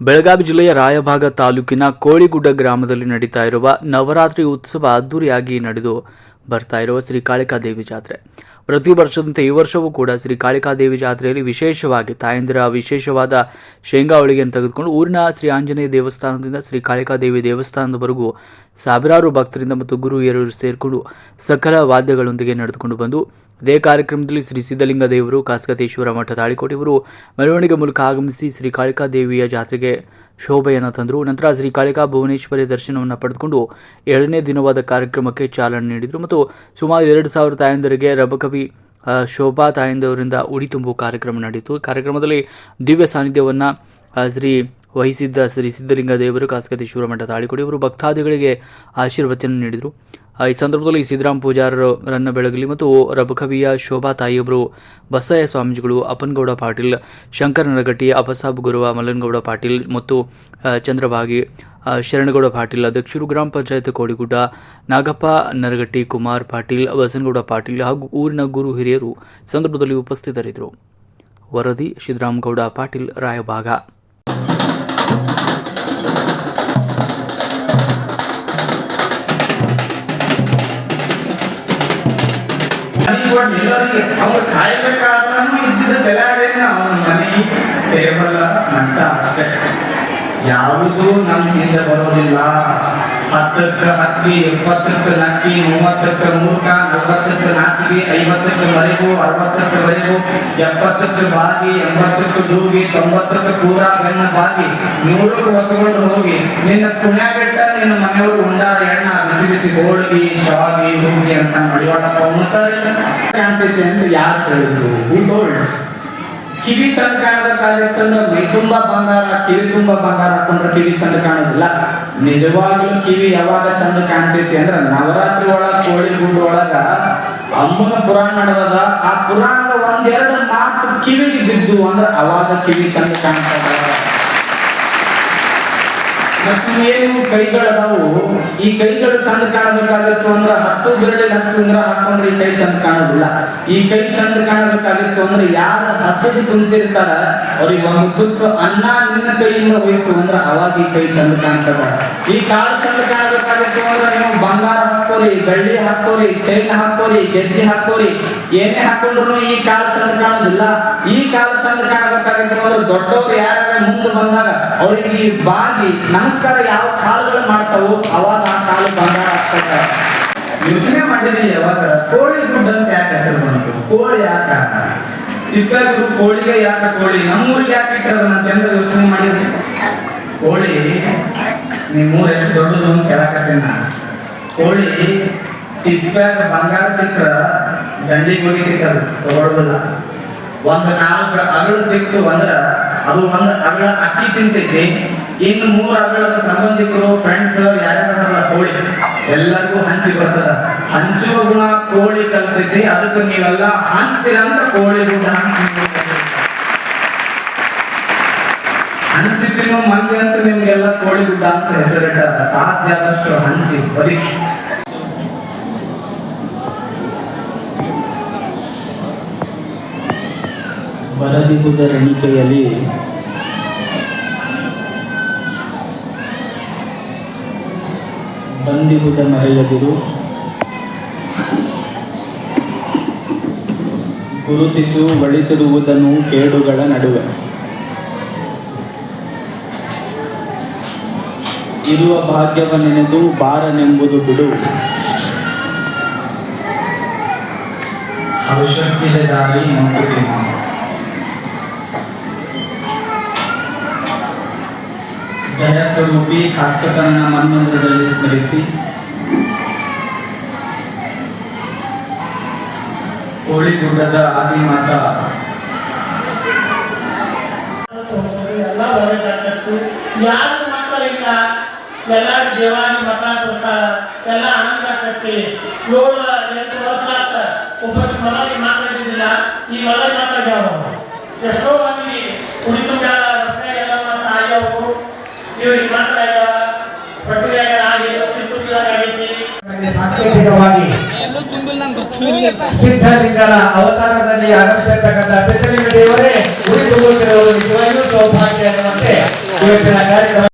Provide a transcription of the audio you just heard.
ಬೆಳಗಾವಿ ಜಿಲ್ಲೆಯ ರಾಯಭಾಗ ತಾಲೂಕಿನ ಕೋಳಿಗುಡ್ಡ ಗ್ರಾಮದಲ್ಲಿ ನಡೀತಾ ಇರುವ ನವರಾತ್ರಿ ಉತ್ಸವ ಅದ್ದೂರಿಯಾಗಿ ನಡೆದು ಬರ್ತಾ ಇರುವ ಶ್ರೀ ಕಾಳಿಕಾದೇವಿ ಜಾತ್ರೆ. ಪ್ರತಿ ವರ್ಷದಂತೆ ಈ ವರ್ಷವೂ ಕೂಡ ಶ್ರೀ ಕಾಳಿಕಾದೇವಿ ಜಾತ್ರೆಯಲ್ಲಿ ವಿಶೇಷವಾಗಿ ತಾಯಂದಿರ ವಿಶೇಷವಾದ ಶೇಂಗಾ ಹೋಳಿಗೆಯನ್ನು ತೆಗೆದುಕೊಂಡು ಊರಿನ ಶ್ರೀ ಆಂಜನೇಯ ದೇವಸ್ಥಾನದಿಂದ ಶ್ರೀ ಕಾಳಿಕಾದೇವಿ ದೇವಸ್ಥಾನದವರೆಗೂ ಸಾವಿರಾರು ಭಕ್ತರಿಂದ ಮತ್ತು ಗುರು ಹಿರಿಯರು ಸೇರಿಕೊಂಡು ಸಕಲ ವಾದ್ಯಗಳೊಂದಿಗೆ ನಡೆದುಕೊಂಡು ಬಂದು ಇದೇ ಕಾರ್ಯಕ್ರಮದಲ್ಲಿ ಶ್ರೀ ಸಿದ್ಧಲಿಂಗ ದೇವರು ಕಾಸಕತೇಶ್ವರ ಮಠ ತಾಳಿಕೋಟೆಯವರು ಮೆರವಣಿಗೆ ಮೂಲಕ ಆಗಮಿಸಿ ಶ್ರೀ ಕಾಳಿಕಾ ದೇವಿಯ ಜಾತ್ರೆಗೆ ಶೋಭೆಯನ್ನು ತಂದರು. ನಂತರ ಶ್ರೀ ಕಾಳಿಕಾ ಭುವನೇಶ್ವರಿ ದರ್ಶನವನ್ನು ಪಡೆದುಕೊಂಡು ಎರಡನೇ ದಿನವಾದ ಕಾರ್ಯಕ್ರಮಕ್ಕೆ ಚಾಲನೆ ನೀಡಿದರು. ಮತ್ತು ಸುಮಾರು ಎರಡು ಸಾವಿರ ತಾಯಂದರಿಗೆ ರಬಕವಿ ಶೋಭಾ ತಾಯಂದವರಿಂದ ಉಡಿ ತುಂಬುವ ಕಾರ್ಯಕ್ರಮ ನಡೆಯಿತು. ಕಾರ್ಯಕ್ರಮದಲ್ಲಿ ದಿವ್ಯ ಸಾನ್ನಿಧ್ಯವನ್ನು ಶ್ರೀ ವಹಿಸಿದ್ದ ಶ್ರೀ ಸಿದ್ಧಲಿಂಗ ದೇವರು ಕಾಸಕತೇಶ್ವರ ಮಠ ತಾಳಿಕೊಡಿಯವರು ಭಕ್ತಾದಿಗಳಿಗೆ ಆಶೀರ್ವಚನ ನೀಡಿದರು. ಈ ಸಂದರ್ಭದಲ್ಲಿ ಸಿದ್ದರಾಮ್ ಪೂಜಾರರನ್ನ ಬೆಳಗಲಿ ಮತ್ತು ರಬಕವಿಯ ಶೋಭಾ ತಾಯಿಯೊಬ್ಬರು ಬಸಯ್ಯ ಸ್ವಾಮೀಜಿಗಳು ಅಪ್ಪನಗೌಡ ಪಾಟೀಲ್, ಶಂಕರ ನರಗಟ್ಟಿ, ಅಪಸಾಬ್ ಗುರುವ, ಮಲ್ಲನಗೌಡ ಪಾಟೀಲ್ ಮತ್ತು ಚಂದ್ರಭಾಗಿ ಶರಣಗೌಡ ಪಾಟೀಲ್, ಅಧ್ಯಕ್ಷರು ಗ್ರಾಮ ಪಂಚಾಯತ್ ಕೋಡಿಗುಡ್ಡ, ನಾಗಪ್ಪ ನರಗಟ್ಟಿ, ಕುಮಾರ್ ಪಾಟೀಲ್ ಬಸನಗೌಡ ಪಾಟೀಲ್ ಹಾಗೂ ಊರಿನ ಗುರು ಹಿರಿಯರು ಸಂದರ್ಭದಲ್ಲಿ ಉಪಸ್ಥಿತರಿದ್ದರು. ವರದಿ ಸಿದ್ದರಾಮಗೌಡ ಪಾಟೀಲ್, ರಾಯಭಾಗ. ಮನೆಗೆ ಎಲ್ಲರಿಗೆ ಅವ್ರು ಸಾಯ್ಬೇಕಾದ್ರೂ ಇದ್ದಿದ್ದ ತಲೆಯಾಗೇನ ಅವನ ಮನೆ ಟೇಬಲ್ ಮಂಚ ಅಷ್ಟೇ. ಯಾವುದು ನಮ್ಮ ಹಿಂದೆ ಬರೋದಿಲ್ಲ. ಹತ್ತಕ್ಕೆ ಹಕ್ಕಿ ಎಪ್ಪತ್ತಕ್ಕೆ ನಕ್ಕಿ ಮೂವತ್ತಕ್ಕೆ ಮೂರ್ಖ ನಲವತ್ತಕ್ಕೆ ನಾಚಿಕೆ ಐವತ್ತಕ್ಕೆ ಮರಿಗು ಅರವತ್ತಕ್ಕೆ ಮರಿಗು ಎಪ್ಪತ್ತಕ್ಕೆ ಬಾಗಿ ಎಂಬತ್ತಕ್ಕೆ ಡೂಗಿ ತೊಂಬತ್ತಕ್ಕೆ ಕೂರ, ಬೆನ್ನ ಬಾಗಿ. ನೂರಕ್ಕೆ ಹೊತ್ಕೊಂಡು ಹೋಗಿ, ನಿನ್ನ ಪುಣ್ಯಾಗೆಟ್ಟ ನಿನ್ನ ಮನೆಯವರು ಉಂಡಾರ, ಎಣ್ಣ ಬಿಸಿ ಬಿಸಿ ಹೋಳಿಗೆ ಶಾವಿಗೆ ಹೋಗಿ ಅಂತ ಮಡಿವಾಳಪ್ಪ ಉಣ್ತಾರೆ ಕಾಣ್ತೈತೆ ಅಂತ ಯಾರು ಹೇಳಿದ್ರು? ಕಿವಿ ಚಂದ ಕಾಣಬೇಕಾಗಿತ್ತಂದ್ರೆ ಮೈ ತುಂಬಾ ಬಂಗಾರ, ಕಿವಿ ತುಂಬಾ ಬಂಗಾರ ಹಾಕೊಂಡ್ರೆ ಕಿವಿ ಚಂದ ಕಾಣೋದಿಲ್ಲ ನಿಜವಾಗ್ಲೂ ಕಿವಿ ಯಾವಾಗ ಚಂದ ಕಾಣ್ತೈತಿ ಅಂದ್ರೆ ನವರಾತ್ರಿ ಒಳಗ, ಕೋಳಿ ಗುಂಡು ಒಳಗ ಅಮ್ಮನ ಪುರಾಣ ನಡೆದದ. ಆ ಪುರಾಣದ ಒಂದೆರಡು ಮಾತು ಕಿವಿ ಬಿದ್ದು ಅಂದ್ರೆ ಅವಾಗ ಕಿವಿ ಚಂದ ಕಾಣ್ತದ ಏನು ಕೈಗಳದಾವು ಈ ಕೈಗಳು ಚಂದ ಕಾಣಬೇಕಾಗಿತ್ತು ಅಂದ್ರೆ ಹತ್ತು ಬೆರಳಿಗೆ ಹತ್ತು ಉಂಗ್ರ ಹಾಕೊಂಡ್ರೆ ಈ ಕೈ ಚಂದ ಕಾಣೋದಿಲ್ಲ ಈ ಕೈ ಚಂದ ಕಾಣಬೇಕಾಗಿತ್ತು ಅಂದ್ರೆ ಯಾರು ಹಸಿದು ಕುಂತಿರ್ತಾರ ಅವ್ರಿಗೆ ಒಂದು ತುತ್ತು ಅನ್ನ ನಿನ್ನ ಕೈಯಿಂದ ಹೋಯ್ತು ಅಂದ್ರೆ ಅವಾಗ ಈ ಕೈ ಚಂದ ಕಾಣ್ತದ. ಈ ಕಾಲು ಚಂದ ಕಾಣಬೇಕಾಗಿತ್ತು ಅಂದ್ರೆ ನೀವು ಬಂಗಾರ ಹಾಕೋರಿ ಬೆಳ್ಳಿ ಹಾಕೋರಿ ಚೈನ್ ಹಾಕೋರಿ ಗೆಜ್ಜೆ ಹಾಕೋರಿ ಏನೇ ಹಾಕೊಂಡ್ರು ಈ ಕಾಲ ಚಂದ ಕಾಣೋದಿಲ್ಲ. ಈ ಕಾಲ ಚಂದ ಕಾಣಬೇಕಾಗಿತ್ತು ದೊಡ್ಡವರು ಯಾರು ಮುಂದೆ ಬಂದಾಗ ಅವ್ರಿಗೆ ಈ ಬಾಗಿ ನಮಸ್ಕಾರ ಯಾವ ಕಾಲಗಳು ಮಾಡ್ತಾವು ಅವಾಗ ಆ ಕಾಲು ಬಂಗಾರ ಆಗ್ತದೆ ಯೋಚನೆ ಮಾಡಿದೀನಿ ಯಾವಾಗ? ಕೋಳಿ ಗುಡ್ಡ ಅಂತ ಯಾಕೆ ಹೆಸರು ಬಂತು? ಕೋಳಿ ಯಾಕ? ಇಬ್ಬರು ಕೋಳಿಗೆ ಯಾಕೆ ಕೋಳಿ? ನಮ್ಮೂರಿಗೆ ಯಾಕೆ ಇಟ್ಟದ ಅಂತ ಎಂತ ಯೋಚನೆ ಮಾಡಿದ್ರಿ ಕೋಳಿ, ನಿಮ್ಮೂರು ಎಷ್ಟು ದೊಡ್ಡದು ಅಂತ ಕೋಳಿ ತಿಪ್ಪ್ಯಾಗ ಬಂಗಾರ ಸಿಕ್ಕ್ರ ಗಂಡಿಗೆ ಹೋಗಿ ಅದು ತಗೊಳ್ಳೋದಿಲ್ಲ ಒಂದು ನಾಲ್ಕು ಅಗಳು ಸಿಕ್ತು ಅಂದ್ರ ಅದು ಒಂದು ಅಗಳ ಅಕ್ಕಿ ತಿಂತೈತಿ. ಇನ್ನು ಮೂರು ಅಗಳದ ಸಂಬಂಧಿಕರು ಫ್ರೆಂಡ್ಸ್ ಯಾರ್ಯಾರ ಕೋಳಿ, ಎಲ್ಲರಿಗೂ ಹಂಚಿ ಬರ್ತದ ಹಂಚುವ ಗುಣ ಕೋಳಿ ಕಲ್ಸೈತಿ, ಅದಕ್ಕೆ ನೀವೆಲ್ಲ ಹಂಚ್ತೀರ ಅಂತ ಕೋಳಿ ಗುಣ ಹಂಚಿ ತಿನ್ನೋ ಮಂದಿ ಅಂತ ನಿಮ್ಗೆಲ್ಲ ಕೋಳಿ ಗುಡ್ಡ ಅಂತ ಹೆಸರಿಟ್ಟಾರ. ಸಾಧ್ಯ ಆದಷ್ಟು ಹಂಚಿ ಬದುಕಿ ಬರದಿರುವುದರ ಎಣಿಕೆಯಲ್ಲಿ ಬಂದಿರುವುದ ಮರೆಯದಿರು. ಗುರುತಿಸು ಬಳಿತಿರುವುದನ್ನು ಕೇಡುಗಳ ನಡುವೆ. ಇರುವ ಭಾಗ್ಯವ ನೆನೆದು ಬಾರನೆಂಬುದು ಬಿಡು. ಅವಶ್ಯಕತೆ ದಾರಿ ನೋಡುತ್ತೇನೆ. ಸ್ವರೂಪಿ ಖಾಸ್ಕತನ ಮನ್ಮಂದಿರದಲ್ಲಿ ಸ್ಮರಿಸಿ. ಕೋಳಿ ಗುಡ್ಡದ ಎಲ್ಲ ಒಳ್ಳೇದಾಗತ್ತು ಯಾರು ಮಕ್ಕಳಿಲ್ಲ ಎಲ್ಲ ಮಠ ಎಲ್ಲ ಆನಂದ ಏಳು, ಎಂಟು ವರ್ಷ ಆತ ಈ ಮನೆ ಮಾತಾಡ್ಯಾವ ಎಷ್ಟೋ ಮಂದಿ ಕುಡಿದು ಬೇಡ ರೊಕ್ಕ ಎಲ್ಲ ಮಾತಾ ಆಗ್ಯಾವು ಸಿದ್ಧಲಿಂಗನ ಅವತಾರದಲ್ಲಿ ಆಗಮಿಸಿರ್ತಕ್ಕಂಥ ಸಿದ್ಧಲಿಂಗ ದೇವರೇ ನಿಜವಾಗಿಯೂ ಸೌಭಾಗ್ಯ ಎನ್ನುವಂತೆ ಇವತ್ತಿನ